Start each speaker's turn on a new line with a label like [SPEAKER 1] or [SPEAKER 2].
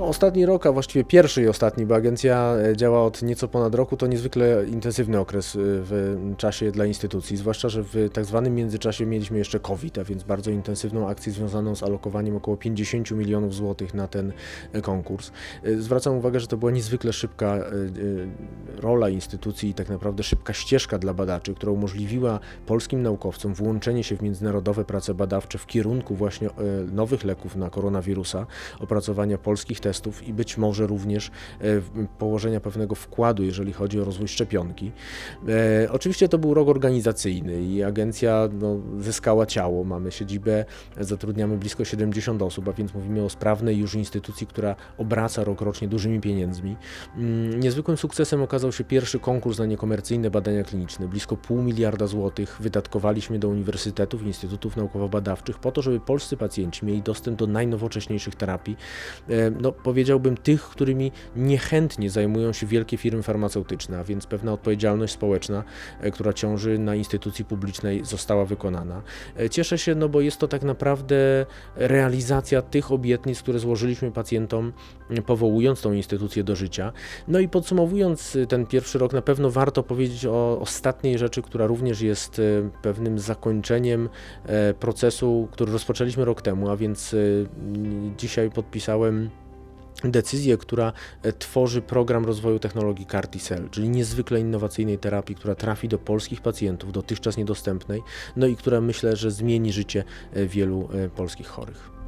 [SPEAKER 1] Ostatni rok, a właściwie pierwszy i ostatni, bo agencja e, działa od nieco ponad roku, to niezwykle intensywny okres e, w czasie dla instytucji, zwłaszcza, że w tak zwanym międzyczasie mieliśmy jeszcze COVID, a więc bardzo intensywną akcję związaną z alokowaniem około 50 milionów złotych na ten e, konkurs. Zwracam uwagę, że to była niezwykle szybka rola instytucji i tak naprawdę szybka ścieżka dla badaczy, która umożliwiła polskim naukowcom włączenie się w międzynarodowe prace badawcze w kierunku właśnie nowych leków na koronawirusa, opracowania polskich testów i być może również e, położenia pewnego wkładu, jeżeli chodzi o rozwój szczepionki. E, Oczywiście to był rok organizacyjny i agencja no, zyskała ciało. Mamy siedzibę, zatrudniamy blisko 70 osób, a więc mówimy o sprawnej już instytucji, która obraca rok rocznie dużymi pieniędzmi. Mm, Niezwykłym sukcesem okazał się pierwszy konkurs na niekomercyjne badania kliniczne. Blisko pół miliarda złotych wydatkowaliśmy do uniwersytetów, instytutów naukowo-badawczych po to, żeby polscy pacjenci mieli dostęp do najnowocześniejszych terapii. E, No, powiedziałbym tych, którymi niechętnie zajmują się wielkie firmy farmaceutyczne, a więc pewna odpowiedzialność społeczna, e, która ciąży na instytucji publicznej została wykonana. E, Cieszę się, no bo jest to tak naprawdę realizacja tych obietnic, które złożyliśmy pacjentom, m, powołując tą instytucję do życia. No i podsumowując ten pierwszy rok, na pewno warto powiedzieć o ostatniej rzeczy, która również jest pewnym zakończeniem e, procesu, który rozpoczęliśmy rok temu, a więc dzisiaj podpisałem decyzję, która e, tworzy program rozwoju technologii CAR-T-cell, czyli niezwykle innowacyjnej terapii, która trafi do polskich pacjentów, dotychczas niedostępnej, no i która myślę, że zmieni życie e, wielu e, polskich chorych.